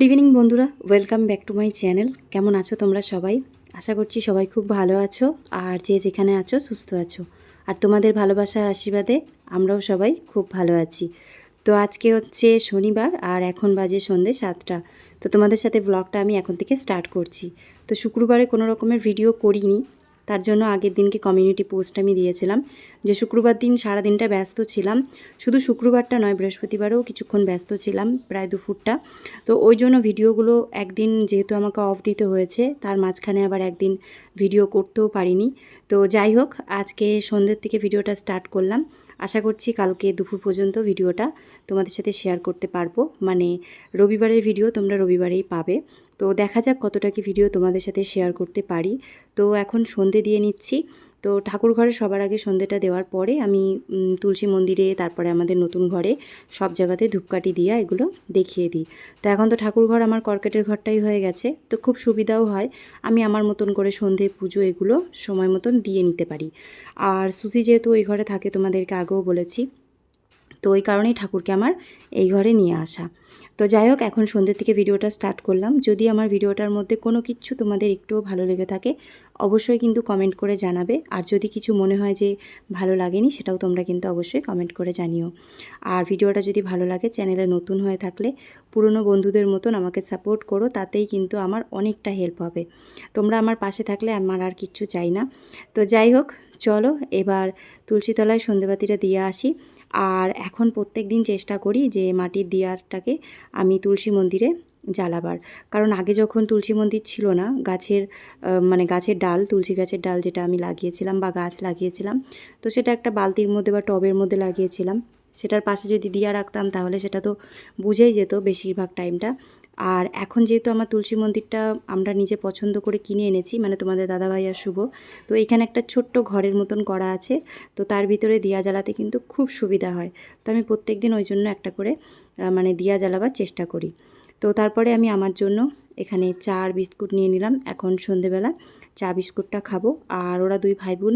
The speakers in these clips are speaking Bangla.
গুড ইভিনিং বন্ধুরা। Welcome back to my channel কেমন আছো তোমরা সবাই? আশা করছি সবাই খুব ভালো আছো আর যে যেখানে আছো, সুস্থ আছো। আর তোমাদের ভালোবাসার আশীর্বাদে আমরাও সবাই খুব ভালো আছি। তো আজকে হচ্ছে শনিবার আর এখন বাজে সন্ধে সাতটা। তো তোমাদের সাথে ব্লগটা আমি এখন থেকে স্টার্ট করছি। তো শুক্রবারে কোনো রকমের ভিডিও করিনি। তার জন্য আগের দিনকে কমিউনিটি পোস্ট আমি দিয়েছিলাম, যে শুক্রবার দিন সারা দিনটা ব্যস্ত ছিলাম। শুধু শুক্রবারটা নয়, বৃহস্পতিবারও কিছুক্ষণ ব্যস্ত ছিলাম প্রায় দুপুরটা। তো ওই জন্য ভিডিওগুলো একদিন যেহেতু আমাকে অফ দিতে হয়েছে, তার মাঝখানে আবার একদিন ভিডিও করতেও পারিনি। তো যাই হোক, আজকে সন্ধ্যের থেকে ভিডিওটা স্টার্ট করলাম। আশা করছি কালকে দুপুর পর্যন্ত ভিডিওটা তোমাদের সাথে শেয়ার করতে পারব। মানে রবিবারের ভিডিও তোমরা রবিবারেই পাবে। তো দেখা যাক কতটা কি ভিডিও তোমাদের সাথে শেয়ার করতে পারি। তো এখন সন্ধে দিয়ে নিচ্ছি। তো ঠাকুর ঘরে সবার আগে সন্ধেটা দেওয়ার পরে আমি তুলসী মন্দিরে, তারপরে আমাদের নতুন ঘরে সব জায়গাতে ধূপকাঠি দিয়া এগুলো দেখিয়ে দিই। তো এখন তো ঠাকুর ঘর আমার কর্কেটের ঘরটাই হয়ে গেছে, তো খুব সুবিধাও হয়। আমি আমার মতন করে সন্ধে, পুজো এগুলো সময় মতন দিয়ে নিতে পারি। আর সুসি যেহেতু ওই ঘরে থাকে তোমাদেরকে আগেও বলেছি, তো ওই কারণেই ঠাকুরকে আমার এই ঘরে নিয়ে আসা। তো যাই হোক, এখন সন্ধ্যে থেকে ভিডিওটা স্টার্ট করলাম। যদি আমার ভিডিওটার মধ্যে কোনো কিছু তোমাদের একটুও ভালো লেগে থাকে অবশ্যই কিন্তু কমেন্ট করে জানাবে। আর যদি কিছু মনে হয় যে ভালো লাগেনি, সেটাও তোমরা কিন্তু অবশ্যই কমেন্ট করে জানিও। আর ভিডিওটা যদি ভালো লাগে, চ্যানেলে নতুন হয়ে থাকলে পুরনো বন্ধুদের মতন আমাকে সাপোর্ট করো, তাতেই কিন্তু আমার অনেকটা হেল্প হবে। তোমরা আমার পাশে থাকলে আমার আর কিচ্ছু চাই না। তো যাই হোক, চলো এবার তুলসীতলায় সন্ধেবাতিটা দিয়ে আসি। আর এখন প্রত্যেক দিন চেষ্টা করি যে মাটির দিয়ারটাকে আমি তুলসী মন্দিরে জ্বালাবার। কারণ আগে যখন তুলসী মন্দির ছিল না, গাছের মানে গাছের ডাল, তুলসী গাছের ডাল যেটা আমি লাগিয়েছিলাম বা গাছ লাগিয়েছিলাম, তো সেটা একটা বালতির মধ্যে বা টবের মধ্যে লাগিয়েছিলাম। সেটার পাশে যদি দিয়া রাখতাম তাহলে সেটা তো বুঝেই যেত বেশিরভাগ টাইমটা। আর এখন যেহেতু আমার তুলসী মন্দিরটা আমরা নিজে পছন্দ করে কিনে এনেছি মানে তোমাদের দাদাভাই আর শুভ, তো এখানে একটা ছোট্ট ঘরের মতন করা আছে, তো তার ভিতরে দিয়া জ্বালাতে কিন্তু খুব সুবিধা হয়। তো আমি প্রত্যেক দিন ওই জন্য একটা করে মানে দিয়া জ্বালাবার চেষ্টা করি। তো তারপরে আমি আমার জন্য এখানে চা আর বিস্কুট নিয়ে নিলাম। এখন সন্ধেবেলা চা, বিস্কুটটা খাব। আর ওরা দুই ভাই বোন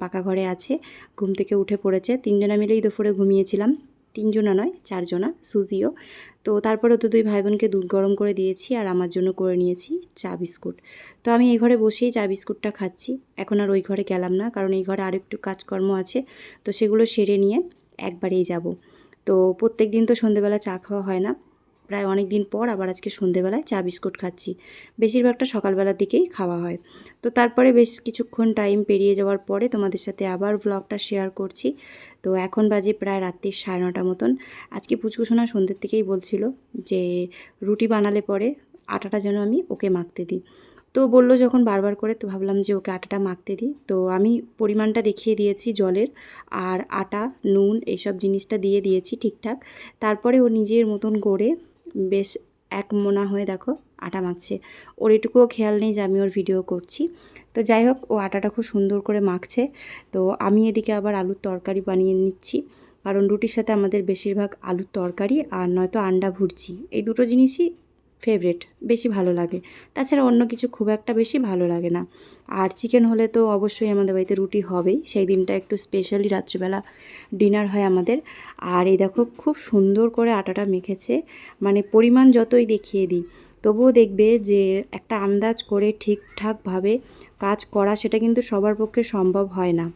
পাকা ঘরে আছে, ঘুম থেকে উঠে পড়েছে। তিনজনা মিলেই দুপুরে ঘুমিয়েছিলাম। তিনজনা নয়, চারজনা, সুজিও। তো তারপরে তো দুই ভাই বোনকে দুধ গরম করে দিয়েছি আর আমার জন্য করে নিয়েছি চা, বিস্কুট। তো আমি এই ঘরে বসেই চা, বিস্কুটটা খাচ্ছি। এখন আর ওই ঘরে গেলাম না, কারণ এই ঘরে আরও একটু কাজকর্ম আছে। তো সেগুলো সেরে নিয়ে একবারেই যাব। তো প্রত্যেক দিন তো সন্ধেবেলা চা খাওয়া হয় না। প্রায় অনেক দিন পর আবার আজকে সন্ধেবেলায় চা বিস্কুট খাচ্ছি। বেশিরভাগটা সকালবেলার দিকেই খাওয়া হয়। তো তারপরে বেশ কিছুক্ষণ টাইম পেরিয়ে যাওয়ার পরে তোমাদের সাথে আবার ব্লগটা শেয়ার করছি। তো এখন বাজে প্রায় রাত্রি সাড়ে নটা মতন। আজকে পুচকুসোনা সন্ধ্যের থেকেই বলছিল যে রুটি বানালে পরে আটাটা যেন আমি ওকে মাখতে দিই। তো বলল যখন বারবার করে তো ভাবলাম যে ওকে আটাটা মাখতে দিই। তো আমি পরিমাণটা দেখিয়ে দিয়েছি জলের আর আটা, নুন এইসব জিনিসটা দিয়ে দিয়েছি ঠিকঠাক। তারপরে ও নিজের মতন করে বেশ এক মোনা হয়ে দেখো আটা মাখছে। ওর এটুকুও খেয়াল নেই যে আমি ওর ভিডিও করছি। তো যাই হোক, ও আটাটা খুব সুন্দর করে মাখছে। তো আমি এদিকে আবার আলুর তরকারি বানিয়ে নিচ্ছি। কারণ রুটির সাথে আমাদের বেশিরভাগ আলুর তরকারি আর নয়তো আন্ডা ভুরজি। এই দুটো জিনিসই ফেভারেট বেশি ভালো লাগে। তাছাড়া অন্য কিছু খুব একটা বেশি ভালো লাগে না। আর চিকেন হলে তো অবশ্যই আমাদের বাড়িতে রুটি হবেই। সেই দিনটা একটু স্পেশালি রাত্রিবেলা ডিনার হয় আমাদের। আর এই দেখো, খুব সুন্দর করে আটাটা মেখেছে। মানে পরিমাণ যতই দেখিয়ে দিই, তবুও দেখবে যে একটা আন্দাজ করে ঠিকঠাকভাবে কাজ করা সেটা কিন্তু সবার পক্ষে সম্ভব হয় না।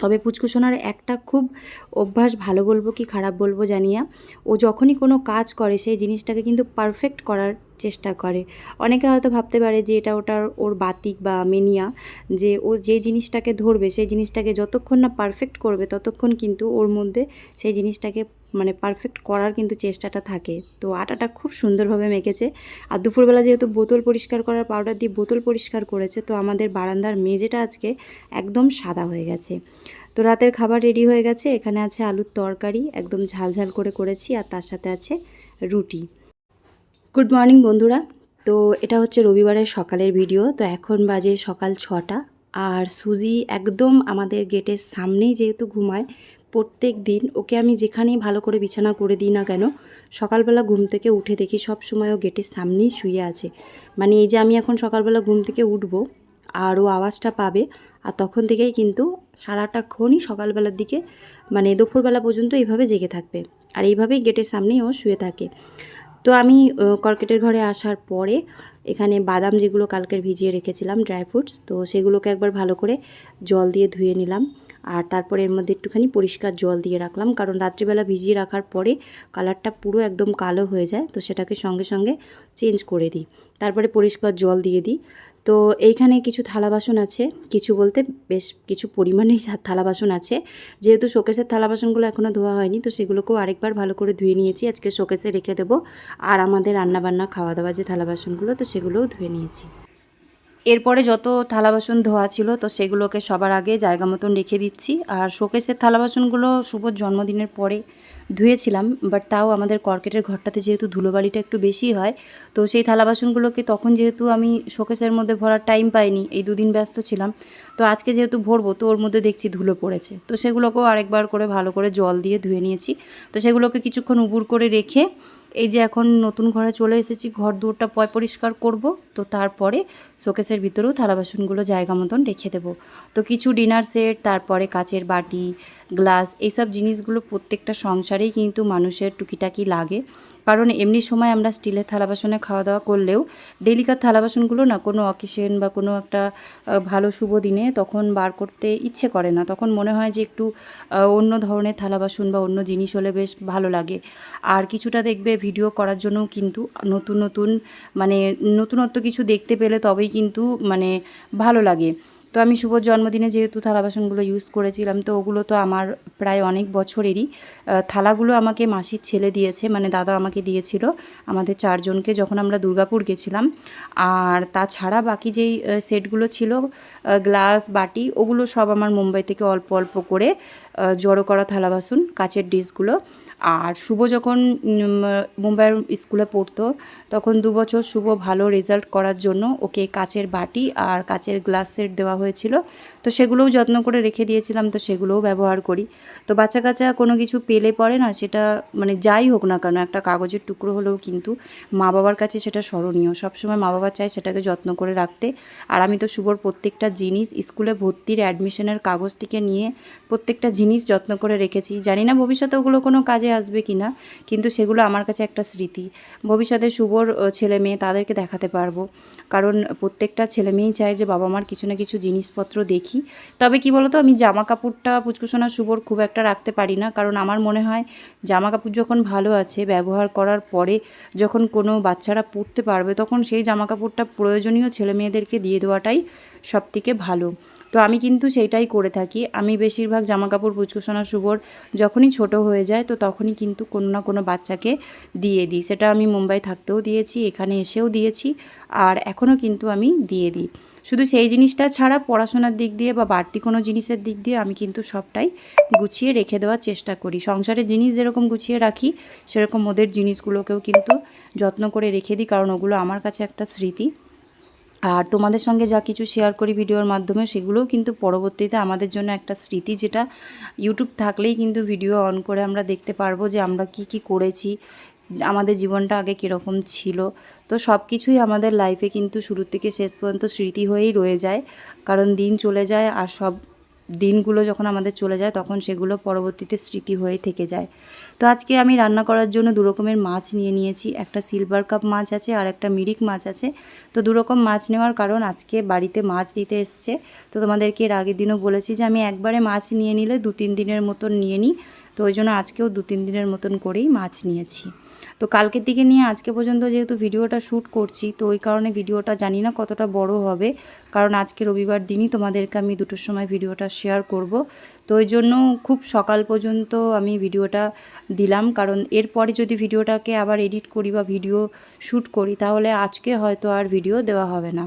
তবে পুচকুসোনার একটা খুব অভ্যাস ভালো বলব কি খারাপ বলব জানিয়া, ও যখনই কোনো কাজ করে সেই জিনিসটাকে কিন্তু পারফেক্ট করার চেষ্টা করে। অনেকে হয়তো ভাবতে পারে যে এটা ওটার ওর বাতিক বা মেনিয়া, যে ও যে জিনিসটাকে ধরবে সেই জিনিসটাকে যতক্ষণ না পারফেক্ট করবে ততক্ষণ কিন্তু ওর মধ্যে সেই জিনিসটাকে মানে পারফেক্ট করার কিন্তু চেষ্টাটা থাকে। তো আটাটা খুব সুন্দরভাবে মেখেছে। আর দুপুরবেলা যেহেতু বোতল পরিষ্কার করার পাউডার দিয়ে বোতল পরিষ্কার করেছে, তো আমাদের বারান্দার মেঝেটা আজকে একদম সাদা হয়ে গেছে। তো রাতের খাবার রেডি হয়ে গেছে। এখানে আছে আলুর তরকারি, একদম ঝালঝাল করে করেছি, আর তার সাথে আছে রুটি। গুড মর্নিং বন্ধুরা। তো এটা হচ্ছে রবিবারের সকালের ভিডিও তো এখন বাজে সকাল ছটা। আর সুজি একদম আমাদের গেটের সামনেই যেহেতু ঘুমায় প্রত্যেক দিন ওকে আমি যেখানেই ভালো করে বিছানা করে দিই না কেন, সকালবেলা ঘুম থেকে উঠে দেখি সব সময় ও গেটের সামনেই শুয়ে আছে। মানে এই যে আমি এখন সকালবেলা ঘুম থেকে উঠবো আর ও আওয়াজটা পাবে, আর তখন থেকেই কিন্তু সারাটাক্ষণই সকালবেলার দিকে মানে দুপুরবেলা পর্যন্ত এইভাবে জেগে থাকবে। আর এইভাবেই গেটের সামনেই ও শুয়ে থাকে। তো আমি কর্কেটের ঘরে আসার পরে এখানে বাদাম যেগুলো কালকের ভিজিয়ে রেখেছিলাম, ড্রাই ফ্রুটস, তো সেগুলোকে একবার ভালো করে জল দিয়ে ধুয়ে নিলাম। আর তারপরে এর মধ্যে একটুখানি পরিষ্কার জল দিয়ে রাখলাম, কারণ রাত্রিবেলা ভিজিয়ে রাখার পরে কালারটা পুরো একদম কালো হয়ে যায়, তো সেটাকে সঙ্গে সঙ্গে চেঞ্জ করে দিই। তারপরে পরিষ্কার জল দিয়ে দিই। তো এইখানে কিছু থালা বাসন আছে, কিছু বলতে বেশ কিছু পরিমাণেই থালা বাসন আছে, যেহেতু শোকেসের থালা বাসনগুলো এখনও ধোয়া হয়নি, তো সেগুলোকেও আরেকবার ভালো করে ধুয়ে নিয়েছি, আজকে শোকেসে রেখে দেবো। আর আমাদের রান্নাবান্না, খাওয়া দাওয়া যে থালা বাসনগুলো, তো সেগুলোও ধুয়ে নিয়েছি। এরপরে যত থালা বাসন ধোয়া ছিল, তো সেগুলোকে সবার আগে জায়গা মতন রেখে দিচ্ছি। আর শোকেসের থালা বাসনগুলো শুভর জন্মদিনের পরে ধুয়েছিলাম বাট তাও আমাদের কর্কেটের ঘরটাতে যেহেতু ধুলোবালিটা একটু বেশি হয়, তো সেই থালা বাসনগুলোকে তখন যেহেতু আমি শোকেসের মধ্যে ভরার টাইম পাইনি, এই দুদিন ব্যস্ত ছিলাম, তো আজকে যেহেতু ভরবো, তো ওর মধ্যে দেখছি ধুলো পড়েছে। তো সেগুলোকেও আরেকবার করে ভালো করে জল দিয়ে ধুয়ে নিয়েছি। তো সেগুলোকে কিছুক্ষণ উবুর করে রেখে এই যে এখন নতুন ঘরে চলে এসেছি, ঘর দুয়ারটা পয় পরিষ্কার করব, তো তারপরে শোকেসের ভিতরেও থালা বাসনগুলো জায়গা মতন রেখে দেবো। তো কিছু ডিনার সেট, তারপরে কাচের বাটি, গ্লাস, এইসব জিনিসগুলো প্রত্যেকটা সংসারেই কিন্তু মানুষের টুকিটাকি লাগে। কারণ এমনি সময় আমরা স্টিলের থালা বাসনে খাওয়া দাওয়া করলেও ডেলিকার থালা বাসনগুলো না কোনো অকেশন বা কোনো একটা ভালো শুভ দিনে তখন বার করতে ইচ্ছে করে না। তখন মনে হয় যে একটু অন্য ধরনের থালা বাসন বা অন্য জিনিস হলে বেশ ভালো লাগে। আর কিছুটা দেখবে ভিডিও করার জন্যও কিন্তু নতুন নতুন মানে নতুনত্ব কিছু দেখতে পেলে তবেই কিন্তু মানে ভালো লাগে। তো আমি শুভ জন্মদিনে যেহেতু থালা বাসনগুলো ইউজ করেছিলাম, তো ওগুলো তো আমার প্রায় অনেক বছরেরই। থালাগুলো আমাকে মাসির ছেলে দিয়েছে মানে দাদা আমাকে দিয়েছিল। আমাদের চারজনকে যখন আমরা দুর্গাপুর গেছিলাম। আর তাছাড়া বাকি যেই সেটগুলো ছিল গ্লাস, বাটি, ওগুলো সব আমার মুম্বাই থেকে অল্প অল্প করে জড়ো করা থালা বাসন কাচের ডিশগুলো আর শুভ যখন মুম্বাইয়ের স্কুলে পড়তো তখন দু বছর শুভ ভালো রেজাল্ট করার জন্য ওকে কাচের বাটি আর কাচের গ্লাস সেট দেওয়া হয়েছিল। তো সেগুলোও যত্ন করে রেখে দিয়েছিলাম, তো সেগুলোও ব্যবহার করি। তো বাচ্চা কাচ্চা কোনো কিছু পেলে পরে না সেটা মানে যাই হোক না কেন, একটা কাগজের টুকরো হলেও কিন্তু মা বাবার কাছে সেটা স্মরণীয়। সবসময় মা বাবা চায় সেটাকে যত্ন করে রাখতে। আর আমি তো শুভর প্রত্যেকটা জিনিস স্কুলে ভর্তির অ্যাডমিশনের কাগজ থেকে নিয়ে প্রত্যেকটা জিনিস যত্ন করে রেখেছি। জানি না ভবিষ্যতে ওগুলো কোনো কাজে আসবে কি না কিন্তু সেগুলো আমার কাছে একটা স্মৃতি। ভবিষ্যতে শুভর আহ, ছেলে মেয়ে তাদেরকে দেখাতে পারব। কারণ প্রত্যেকটা ছেলে মেয়েই চায় যে বাবা মার কিছু না কিছু জিনিসপত্র দেখি। তবে কি বলতো আমি জামা কাপড়টা পুচকুসোনা শুভর খুব একটা রাখতে পারি না। কারণ আমার মনে হয় জামা কাপড় যখন ভালো আছে ব্যবহার করার পরে যখন কোনো বাচ্চারা পরতে পারবে তখন সেই জামা কাপড়টা প্রয়োজনীয় ছেলে মেয়েদেরকে দিয়ে দেওয়াটাই সবথেকে ভালো। তো আমি কিন্তু সেইটাই করে থাকি। আমি বেশিরভাগ জামা কাপড় পুচকুসোনা শুভর যখনই ছোট হয়ে যায় তো তখনই কিন্তু কোনো না কোনো বাচ্চাকে দিয়ে দিই। সেটা আমি মুম্বাই থাকতেও দিয়েছি, এখানে এসেও দিয়েছি আর এখনও কিন্তু আমি দিয়ে দিই। শুধু সেই জিনিসটা ছাড়া পড়াশোনার দিক দিয়ে বা বাড়তি কোনো জিনিসের দিক দিয়ে আমি কিন্তু সবটাই গুছিয়ে রেখে দেওয়ার চেষ্টা করি। সংসারের জিনিস যেরকম গুছিয়ে রাখি, সেরকম ওদের জিনিসগুলোকেও কিন্তু যত্ন করে রেখে দিই কারণ ওগুলো আমার কাছে একটা স্মৃতি। আর তোমাদের সঙ্গে যা কিছু শেয়ার করি ভিডিওর মাধ্যমে সেগুলোও কিন্তু পরবর্তীতে আমাদের জন্য একটা স্মৃতি যেটা ইউটিউব থাকলেই কিন্তু ভিডিও অন করে আমরা দেখতে পারব যে আমরা কি কি করেছি, আমাদের জীবনটা আগে কীরকম ছিল। তো সব কিছুই আমাদের লাইফে কিন্তু শুরু থেকে শেষ পর্যন্ত স্মৃতি হয়েই রয়ে যায়। কারণ দিন চলে যায় আর সব দিনগুলো যখন আমাদের চলে যায়, তখন সেগুলো পরবর্তীতে স্মৃতি হয়ে থেকে যায়। তো আজকে আমি রান্না করার জন্য দু রকমের মাছ নিয়ে নিয়েছি। একটা সিলভার কাপ মাছ আছে আর একটা মিরিক মাছ আছে। তো দু রকম মাছ নেওয়ার কারণ আজকে বাড়িতে মাছ দিতে এসছে। তো তোমাদেরকে এর আগের দিনও বলেছি যে আমি একবারে মাছ নিয়ে নিলে দু তিন দিনের মতন নিয়ে নিই। তো ওই জন্য আজকেও দু তিন দিনের মতন করেই মাছ নিয়েছি। তো কালকের দিকে নিয়ে আজকে পর্যন্ত যেহেতু ভিডিওটা শ্যুট করছি, তো ওই কারণে ভিডিওটা জানি না কতটা বড় হবে। কারণ আজকে রবিবার দিনই তোমাদেরকে আমি দুটোর সময় ভিডিওটা শেয়ার করব। তো ওই জন্য খুব সকাল পর্যন্ত আমি ভিডিওটা দিলাম। কারণ এরপরে যদি ভিডিওটাকে আবার এডিট করি বা ভিডিও শ্যুট করি, তাহলে আজকে হয়তো আর ভিডিও দেওয়া হবে না।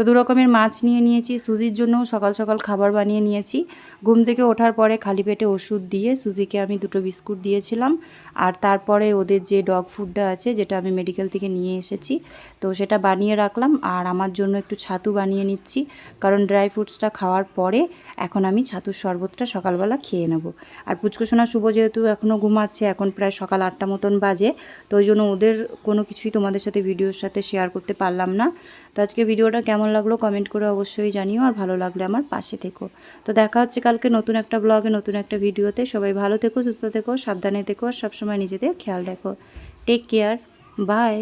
তো দু রকমের মাছ নিয়ে নিয়েছি, সুজির জন্য সকাল সকাল খাবার বানিয়ে নিয়েছি। ঘুম থেকে ওঠার পরে খালি পেটে ওষুধ দিয়ে সুজিকে আমি দুটো বিস্কুট দিয়েছিলাম। আর তারপরে ওদের যে ডগ ফুডটা আছে, যেটা আমি মেডিকেল থেকে নিয়ে এসেছি, তো সেটা বানিয়ে রাখলাম। আর আমার জন্য একটু ছাতু বানিয়ে নিচ্ছি, কারণ ড্রাই ফ্রুটসটা খাওয়ার পরে এখন আমি ছাতুর শরবতটা সকালবেলা খেয়ে নেব। আর পুচকুসোনা শুভ যেহেতু এখনও ঘুমাচ্ছে, এখন প্রায় সকাল আটটা মতন বাজে, তো ওই জন্য ওদের কোনো কিছুই তোমাদের সাথে, ভিডিওর সাথে শেয়ার করতে পারলাম না। তো আজকে ভিডিওটা কেমন লাগল কমেন্ট করে অবশ্যই জানিও আর ভালো লাগলে আমার পাশে থেকো। তো দেখা হচ্ছে কালকে নতুন একটা ব্লগে নতুন একটা ভিডিওতে সবাই ভালো থেকো, সুস্থ থেকো, সাবধানে থেকো আর সবসময় নিজেদের খেয়াল রাখো। Take care bye